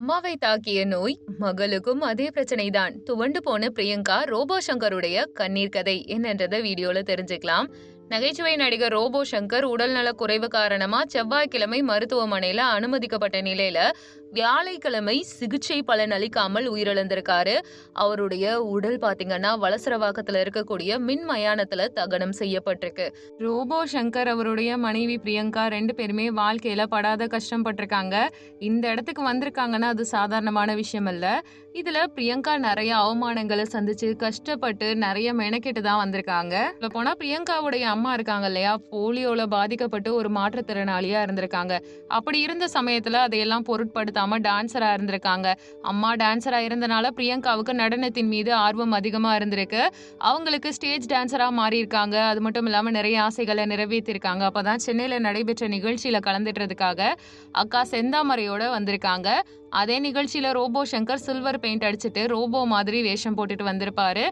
அம்மாவை தாக்கிய நோய் மகளுக்கும் அதே பிரச்சனை தான் துவண்டு போன பிரியங்கா ரோபோ சங்கருடைய கண்ணீர் கதை என்னன்றதை வீடியோல தெரிஞ்சுக்கலாம். நகைச்சுவை நடிகர் ரோபோ சங்கர் உடல்நல குறைவு காரணமா செவ்வாய்க்கிழமை மருத்துவமனையில அனுமதிக்கப்பட்ட நிலையில வியாழக்கிழமை சிகிச்சை பலன் அளிக்காமல் உயிரிழந்திருக்காரு. அவருடைய உடல் பாத்தீங்கன்னா வலசரவாக்கத்துல இருக்கக்கூடிய மின் மயானத்துல தகனம் செய்யப்பட்டிருக்கு. ரோபோ சங்கர் அவருடைய மனைவி பிரியங்கா ரெண்டு பேருமே வாழ்க்கையில படாத கஷ்டப்பட்டிருக்காங்க இந்த இடத்துக்கு வந்திருக்காங்கன்னா அது சாதாரணமான விஷயம் இல்ல இதுல பிரியங்கா நிறைய அவமானங்களை சந்திச்சு கஷ்டப்பட்டு நிறைய மெனக்கெட்டு தான் வந்திருக்காங்க. போனா பிரியங்காவுடைய அம்மா இருக்காங்க இல்லையா? போலியோல பாதிக்கப்பட்டு ஒரு மாற்றுத்திறனாளியா இருந்திருக்காங்க. அப்படி இருந்த சமயத்துல அதையெல்லாம் பொருட்படுத்தாம டான்சரா இருந்திருக்காங்க. அம்மா டான்சரா இருந்தனால பிரியங்காவுக்கு நடனத்தின் மீது ஆர்வம் அதிகமா இருந்திருக்கு. அவங்களுக்கு ஸ்டேஜ் டான்சரா மாறி இருக்காங்க அது மட்டும் இல்லாம நிறைய ஆசைகளை நிறைவேற்றிருக்காங்க. அப்பதான் சென்னையில நடைபெற்ற நிகழ்ச்சியில கலந்துட்டுறதுக்காக அக்கா செந்தாமரையோட வந்திருக்காங்க. அதே நிகழ்ச்சியில ரோபோ சங்கர் சில்வர் பெயிண்ட் அடிச்சுட்டு ரோபோ மாதிரி வேஷம் போட்டுட்டு வந்திருப்பாரு.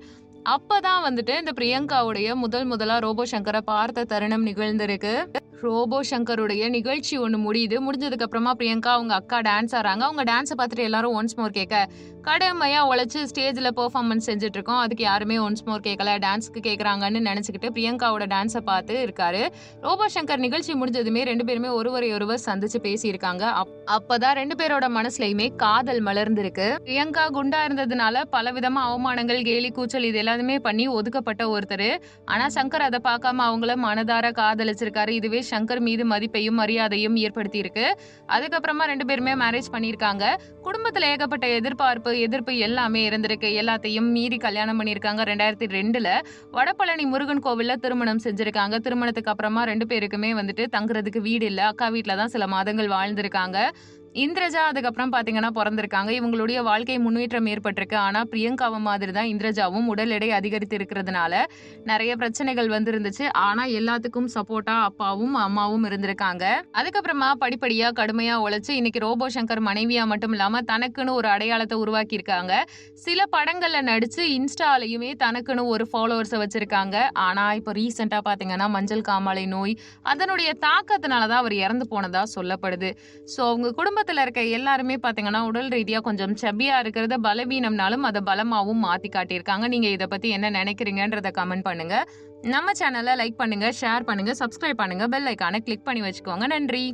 அப்பதான் வந்துட்டு இந்த பிரியங்காவுடைய முதல் முதலா ரோபோ சங்கரை பார்த்த தருணம் நிகழ்ந்திருக்கு. ரோபோ சங்கருடைய நிகழ்ச்சி ஒன்று முடியுது. முடிஞ்சதுக்கு அப்புறமா பிரியங்கா அவங்க அக்கா டான்ஸ் ஆறாங்க அவங்க டான்ஸை பார்த்துட்டு எல்லாரும் ஒன்ஸ் மோர் கேட்க கடமையாக உழைச்சி ஸ்டேஜில் பெர்ஃபார்மன்ஸ் செஞ்சுட்டு இருக்கோம் அதுக்கு யாருமே ஒன்ஸ் மோர் கேட்கல டான்ஸ்க்கு கேட்குறாங்கன்னு நினச்சிக்கிட்டு பிரியங்காவோட டான்ஸை பார்த்து இருக்காரு. ரோபோ சங்கர் நிகழ்ச்சி முடிஞ்சதுமே ரெண்டு பேருமே ஒருவரை ஒருவர் சந்திச்சு பேசியிருக்காங்க. அப் அப்பதான் ரெண்டு பேரோட மனசுலயுமே காதல் மலர்ந்திருக்கு. பிரியங்கா குண்டா இருந்ததுனால பலவிதமா அவமானங்கள் கேலி கூச்சல் இது எல்லாமே பண்ணி ஒதுக்கப்பட்ட ஒருத்தர். ஆனா சங்கர் அதை பார்க்காம அவங்கள மனதார காதலிச்சிருக்காரு. இதுவே சங்கர் மீது மதிப்பையும் மரியாதையும் ஏற்படுத்தி இருக்கு அதுக்கப்புறமா ரெண்டு பேருமே மேரேஜ் பண்ணியிருக்காங்க. குடும்பத்துல ஏகப்பட்ட எதிர்பார்ப்பு எதிர்ப்பு எல்லாமே இருந்திருக்கு. எல்லாத்தையும் மீறி கல்யாணம் பண்ணியிருக்காங்க. ரெண்டாயிரத்தி ரெண்டுல வடபழனி முருகன் கோவிலில் திருமணம் செஞ்சிருக்காங்க. திருமணத்துக்கு அப்புறமா ரெண்டு பேருக்குமே வந்துட்டு தங்குறதுக்கு வீடு இல்லை. அக்கா வீட்டில் தான் சில மாதங்கள் வாழ்ந்திருக்காங்க. இந்திரஜா அதுக்கப்புறம் பார்த்தீங்கன்னா பிறந்திருக்காங்க. இவங்களுடைய வாழ்க்கை முன்னேற்றம் ஏற்பட்டிருக்கு. ஆனால் பிரியங்காவை மாதிரி தான் இந்திரஜாவும் உடல் எடை அதிகரித்து இருக்கிறதுனால நிறைய பிரச்சனைகள் வந்து இருந்துச்சு ஆனால் எல்லாத்துக்கும் சப்போர்ட்டா அப்பாவும் அம்மாவும் இருந்திருக்காங்க. அதுக்கப்புறமா படிப்படியாக கடுமையாக உழைச்சு இன்னைக்கு ரோபோ சங்கர் மனைவியா மட்டும் இல்லாமல் தனக்குன்னு ஒரு அடையாளத்தை உருவாக்கி இருக்காங்க சில படங்கள்ல நடிச்சு இன்ஸ்டாலையுமே தனக்குன்னு ஒரு ஃபாலோவர்ஸை வச்சிருக்காங்க. ஆனால் இப்போ ரீசெண்டாக பார்த்தீங்கன்னா மஞ்சள் காமாலை நோய் அதனுடைய தாக்கத்தினால தான் அவர் இறந்து போனதா சொல்லப்படுது. ஸோ அவங்க குடும்ப குடும்பத்தில் இருக்க எல்லாருமே பார்த்தீங்கன்னா உடல் ரீதியாக கொஞ்சம் செபியாக இருக்கிறத பலவீனம்னாலும் அதை பலமாகவும் மாற்றி காட்டியிருக்காங்க. நீங்கள் இதை பற்றி என்ன நினைக்கிறீங்கன்றத கமெண்ட் பண்ணுங்கள் நம்ம சேனலை லைக் பண்ணுங்கள் ஷேர் பண்ணுங்கள் சப்ஸ்கிரைப் பண்ணுங்கள் பெல் ஐக்கானை கிளிக் பண்ணி வச்சுக்கோங்க. நன்றி.